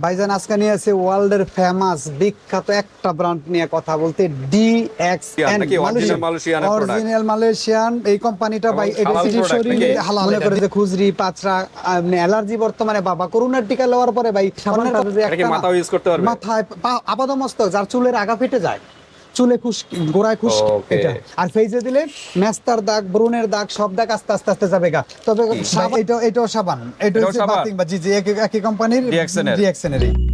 ভাইজান আজকে নিয়ে আছে ওয়ার্ল্ডের ফেমাস বিখ্যাত একটা ব্র্যান্ড নিয়ে কথা বলতে D X original original Malaysian এই কোম্পানিটা ভাই এটা শরীরে? হালাল। করে যে খুজরি পাঁচরা অ্যালার্জি বর্তমানে বাবা করোনার টিকা লওয়ার পরে ভাই সামনে একটা ইউজ করতে পারবে? মাথায় পা- আপাদমস্তক যার চুলের আগা ফেটে যায়। চুলে খুশকি গোড়ায় খুশকি এটা। আর ফেজে দিলে মেস্তার দাগ ব্রুনের দাগ সব দাগ আস্তে আস্তে আস্তে যাবে গা। তবে সাবান- এটা এটাও সাবান। এটা হচ্ছে বাতিং বা জি জি একই কোম্পানির DXN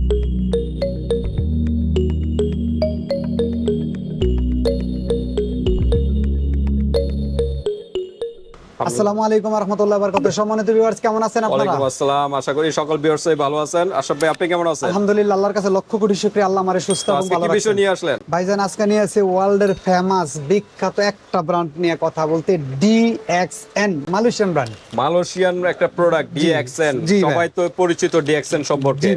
আসসালামু আলাইকুম রহমতুল্লাহ বারকাতুহু। সম্মানিত ভিউয়ার্স কেমন আছেন আপনারা? ওয়ালাইকুম আসসালাম। আশা করি সকল ভিউয়ার্সই ভালো আছেন। আশরাফ ভাই আপনি কেমন আছেন? আলহামদুলিল্লাহ আল্লাহর কাছে লক্ষ কোটি শুকরিয়া। আল্লাহ আমারে সুস্থ এবং ভালো কি নিয়ে আসলেন? ভাইজান আজকে নিয়ে আছে ওয়ার্ল্ডের ফেমাস বিখ্যাত একটা ব্র্যান্ড নিয়ে কথা বলতে ডিএক্সএন মালয়েশিয়ান ব্র্যান্ড মালয়েশিয়ান একটা প্রোডাক্ট ডিএক্সএন সবাই তো পরিচিত ডিএক্সএন সম্পর্কে।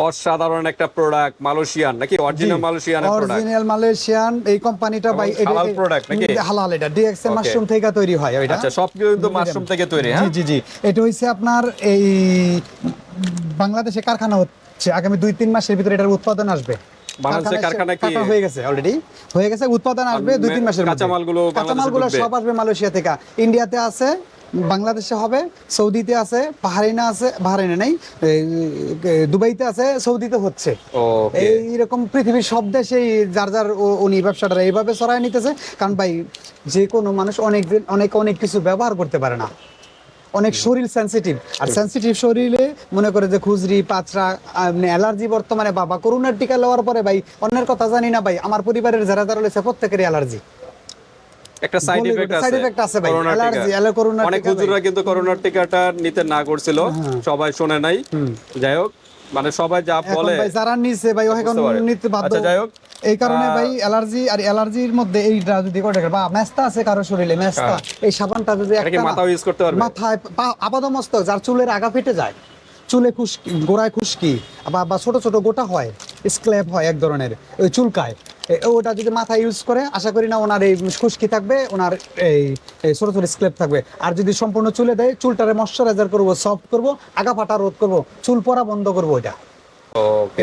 অসাধারণ একটা প্রোডাক্ট মালয়েশিয়ান নাকি অরিজিনাল মালয়েশিয়ানের প্রোডাক্ট অরিজিনাল মালয়েশিয়ান এই কোম্পানিটা এবং halal product নাকি? হালাল এটা। ডিএক্সএন মাশরুম থেকে তৈরি হয় এটা আচ্ছা সব কিন্তু মাশরুম থেকে তৈরি হ্যাঁ? জি জি এটা হইছে আপনার এই বাংলাদেশে কারখানা হচ্ছে। আগামী দুই তিন মাসের ভিতরে এটার উৎপাদন আসবে। বাংলাদেশে কারখানা কি- হয়ে গেছে অলরেডি হয়ে গেছে উৎপাদন আসবে দুই তিন মাসের মধ্যে। কাঁচামালগুলো কাঁচামালগুলো? সব আসবে মালয়েশিয়া থেকে। ইন্ডিয়াতে আছে বাংলাদেশে হবে সৌদিতে আছে বাহারাইনে আছে বাহারাইনে নেই দুবাইতে আছে সৌদিতে হচ্ছে। এইরকম পৃথিবীর সব দেশেই যার যার উনি ব্যবসাটা এইভাবে ছড়ায় নিতেছে কারণ ভাই যে কোনো মানুষ অনেক অনেক অনেক কিছু ব্যবহার করতে পারে না। অনেক শরীর সেন্সিটিভ আর সেনসিটিভ শরীরে মনে করে যে খুজরি পাঁচরা অ্যালার্জি বর্তমানে বাবা করোনার টিকা লওয়ার পরে ভাই অন্যের কথা জানি না ভাই আমার পরিবারের যারা যারা রয়েছে প্রত্যেকেরই অ্যালার্জি। একটা সাইড ইফেক্ট আছে। ভাই। অনেক হুজুররা কিন্তু করোনার টিকাটা নিতে না করছিল সবাই শুনে নাই। যাই হোক মানে সবাই যা বলে ভাই যারা নিছে ভাই নিতে বাধ্য। আচ্ছা, যাই হোক। এই কারণে ভাই অ্যালার্জি আর অ্যালার্জির মধ্যে এইটা যদি করে বা মেস্তা আছে কারও শরীরে মেস্তা। এই সাবানটা যদি হ্যাঁ। একটা মাথাও ইউজ করতে পারবে? মাথায় আপাদমস্তক যার চুলের আগা ফেটে যায় চুলে খুশকি গোড়ায় খুশকি বা ছোট ছোট গোটা হয় স্ক্ল্যাপ হয় এক ধরনের ওই চুলকায়। ওটা যদি মাথায় ইউজ করে আশা করি না ওনার এই খুশকি থাকবে ওনার এই ছোট ছোট স্ক্ল্যাপ থাকবে। আর যদি সম্পূর্ণ চুলে দেয় চুলটারে ময়শ্চারাইজার করব সফট করব আগা ফাটা রোধ করব চুল পড়া বন্ধ করব এটা।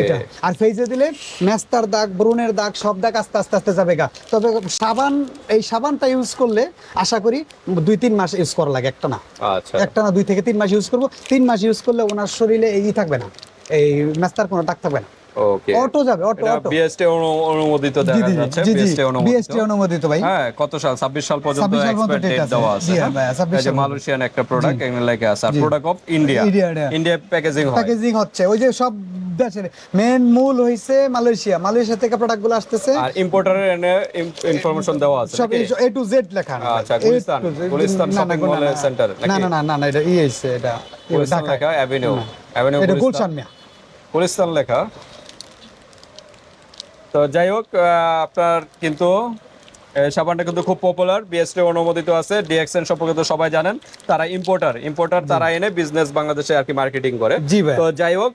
এটা। আর ফেজে দিলে মেস্তার দাগ ব্রুনের দাগ সব দাগ আস্তে আস্তে আস্তে যাবে গা। তবে সাবান এই সাবানটা ইউজ করলে আশা করি দুই তিন মাস ইউজ করা লাগে একটা না। আচ্ছা। একটা না দুই থেকে তিন মাস ইউজ করব। তিন মাস ইউজ করলে ওনার শরীরে এই থাকবে না। এই মেস্তার কোনো দাগ থাকবে না। ওকে অটো যাবে অটো অটো বিএসটি অনুমোদিত দেখা যাচ্ছে বিএসটি অনুমোদিত। বিএসটি অনুমোদিত ভাই। হ্যাঁ কত সাল? 26 সাল পর্যন্ত 26 এক্সপায়ার ডেট দেওয়া আছে হ্যাঁ? 26 এই যে মালয়েশিয়ান একটা প্রোডাক্ট এখানে লেখা আছে। আর product of India India packaging হয়। প্যাকেজিং হচ্ছে। ওই যে সব দেশের মেন মূল হইছে মালয়েশিয়া। মালয়েশিয়া থেকে প্রোডাক্টগুলো আসতেছে। আর ইম্পোর্টারের এনে ইনফরমেশন দেওয়া আছে সব এ টু জেড লেখা আচ্ছা, গুলিস্তান, গুলিস্তান না, না, shopping না, না, না। না এটা ই হইছে এটা। গুলিস্তান ঢাকা অ্যাভিনিউ অ্যাভিনিউ মিয়া। গুলিস্তান লেখা। তো যাই হোক আপনার কিন্তু সাবানটা কিন্তু খুব পপুলার বিএসটি অনুমোদিত আছে ডিএক্সএন সম্পর্কে তো সবাই জানেন তারা ইম্পোর্টার ইম্পোর্টার তারা এনে বিজনেস বাংলাদেশে আর কি মার্কেটিং করে। জি ভাই। তো যাই হোক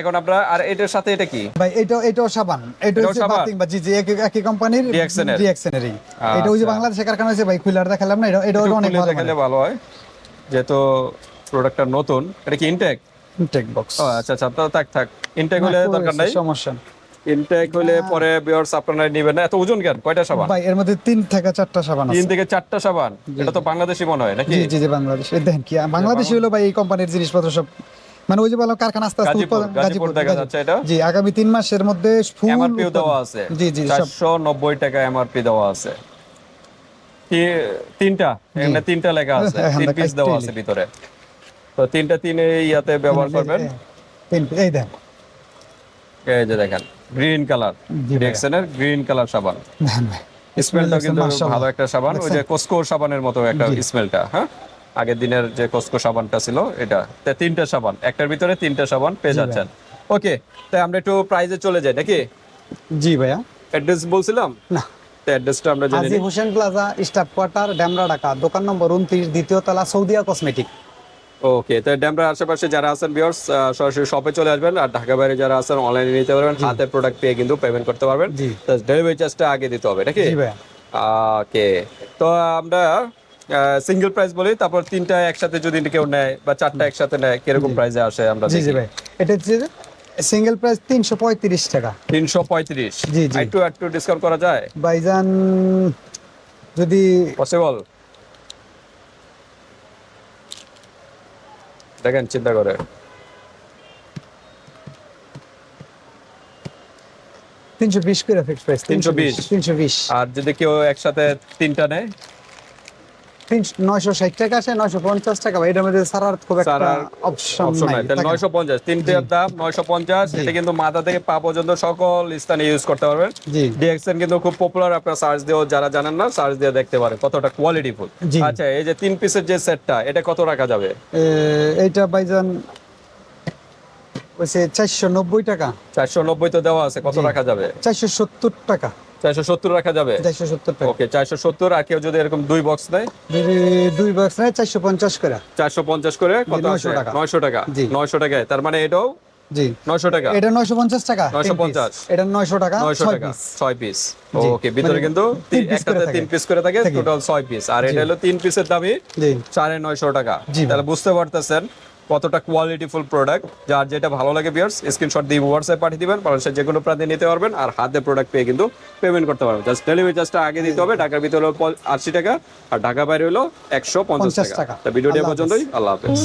এখন আমরা আর এটার সাথে এটা কি? ভাই এটা এটাও সাবান এটা হচ্ছে বাতিং বা জি জি একই কোম্পানির এর? ডিএক্সএন এরই এটা ওই যে আচ্ছা। বাংলাদেশে কারখানা হয়েছে ভাই খুলার দেখালাম না এটা এটা অনেক ভালো দেখালে ভালো হয় যেহেতু প্রোডাক্টটা নতুন। এটা কি ইনটেক টেক বক্স ও আচ্ছা আচ্ছা তো থাক থাক। ইনটেক হলে দরকার নাই। সমস্যা। ইনটেক হলে পরে বিয়ার্স আপনারা নেবেন না। এত ওজন কেন? কয়টা সাবান? ভাই এর মধ্যে তিন থেকে চারটা সাবান তিন থেকে চারটা সাবান? এটা তো বাংলাদেশি মনে হয় নাকি? জি জি বাংলাদেশ। দেখেন কি বাংলাদেশি হলো ভাই এই কোম্পানির জিনিসপত্র সব। মানে ওই যে বললাম কারখানা আস্তে আস্তে উৎপাদন গাজীপুর দেখা যাচ্ছে এটা? জি আগামী তিন মাসের মধ্যে ফুল এমআরপি দেওয়া আছে। জি জি সব চারশো নব্বই টাকা এমআরপি দেওয়া আছে। তিনটা? এখানে তিনটা লেখা আছে। হ্যাঁ, তিন হ্যাঁ, পিস দেওয়া আছে ভিতরে। তো তিনটা তিনে ইয়াতে ব্যবহার করবেন? তিন এই দেন। এই যে দেখেন গ্রিন কালার। গ্রিন কালার সাবান। স্মেলটা কিন্তু ভালো একটা সাবান ওই যে কোস্কো সাবানের মতো একটা স্মেলটা হ্যাঁ? আগের দিনের যে কোস্কো সাবানটা ছিল এটা। তিনটা সাবান একটার ভিতরে তিনটা সাবান পেয়ে যাচ্ছেন। ওকে তাই আমরা একটু প্রাইজে চলে যাই নাকি? জি ভাইয়া। অ্যাড্রেস বলছিলাম? না। অ্যাড্রেসটা আমরা জেনে নিই। Hossain plaza staff quarter Demra Dhaka দোকান নম্বর উনত্রিশ দ্বিতীয় তলা সৌদিয়া কসমেটিক ওকে তো ড্যামরার আশেপাশে যারা আছেন ভিউয়ার্স সরাসরি শপে চলে আসবেন আর ঢাকা বাইরে যারা আছেন অনলাইনে নিতে পারবেন হাতে প্রোডাক্ট পেয়ে কিন্তু পেমেন্ট করতে পারবেন। ডেলিভারি চার্জটা আগে দিতে হবে নাকি? ওকে তো আমরা সিঙ্গেল প্রাইস বলি তারপর তিনটা একসাথে যদি কেউ নেয় বা চারটা একসাথে নেয় কীরকম প্রাইসে আসে আমরা জি জি ভাই। এটা হচ্ছে সিঙ্গেল প্রাইস তিনশো পঁয়ত্রিশ টাকা। তিনশো পঁয়ত্রিশ? জি, জি। একটু একটু ডিসকাউন্ট করা যায়? ভাইজান যদি পসিবল দেখেন চিন্তা করে। তিনশো বিশ করে ফিক্স প্রাইস 320 তিনশো বিশ। আর যদি কেউ একসাথে তিনটা নেয় তিনশো নয়শো ষাট টাকা আছে নয়শো পঞ্চাশ টাকা। এটার মধ্যে সারার খুব একটা অপশন অপশন নাই নাই। তাহলে থাকে না। নয়শো পঞ্চাশ তিনটের দাম নয়শো পঞ্চাশ। এটা কিন্তু মাথা থেকে পা পর্যন্ত সকল স্থানে ইউজ করতে পারবেন। ডিএক্সএন কিন্তু খুব পপুলার আপনারা সার্চ দিয়েও যারা জানেন না সার্চ দিয়ে দেখতে পারেন কতটা কোয়ালিটি ফুল। আচ্ছা এই যে তিন পিসের যে সেটটা এটা কত রাখা যাবে? এইটা হচ্ছে চারশো নব্বই টাকা। চারশো নব্বই তো দেওয়া আছে কত রাখা যাবে? চারশো সত্তর টাকা। চারশো সত্তর রাখা যাবে? চারশো সত্তর টাকা ওকে চারশো সত্তর আর কেউ যদি এরকম দুই বক্স দেয় দুই বক্স নেয় চারশো পঞ্চাশ করে। চারশো পঞ্চাশ করে কত 900 টাকা। নয়শো টাকা। জি। নয়শো টাকায় তার মানে এটাও জি। নয়শো টাকা? এটা নয়শো পঞ্চাশ টাকা 950 এটা নয়শো টাকা নয়শো ছয় টাকা piece। ছয় পিস। ওকে ভিতরে মানে কিন্তু একটাতে করে তিন পিস করে থাকে। টোটাল ছয় পিস। আর এটা হলো তিন পিসের দামই জি। সাড়ে নয়শো টাকা। জি। তাহলে বুঝতে পারতেছেন কতটা কোয়ালিটিফুল প্রোডাক্ট যার যেটা ভালো লাগে বিয়ার্স স্ক্রিনশট দিয়ে হোয়াটসঅ্যাপ পাঠিয়ে দিবেন বাংলাদেশের যে কোনো প্রান্তে নিতে পারবেন আর হাতে প্রোডাক্ট পেয়ে কিন্তু পেমেন্ট করতে পারবেন। জাস্ট ডেলিভারি চার্জটা আগে দিতে হবে ঢাকার ভিতরে হলো আশি টাকা আর ঢাকা বাইরে হলো একশো পঞ্চাশ টাকা। টাকা। তো ভিডিওটি পর্যন্তই আল্লাহ হাফেজ।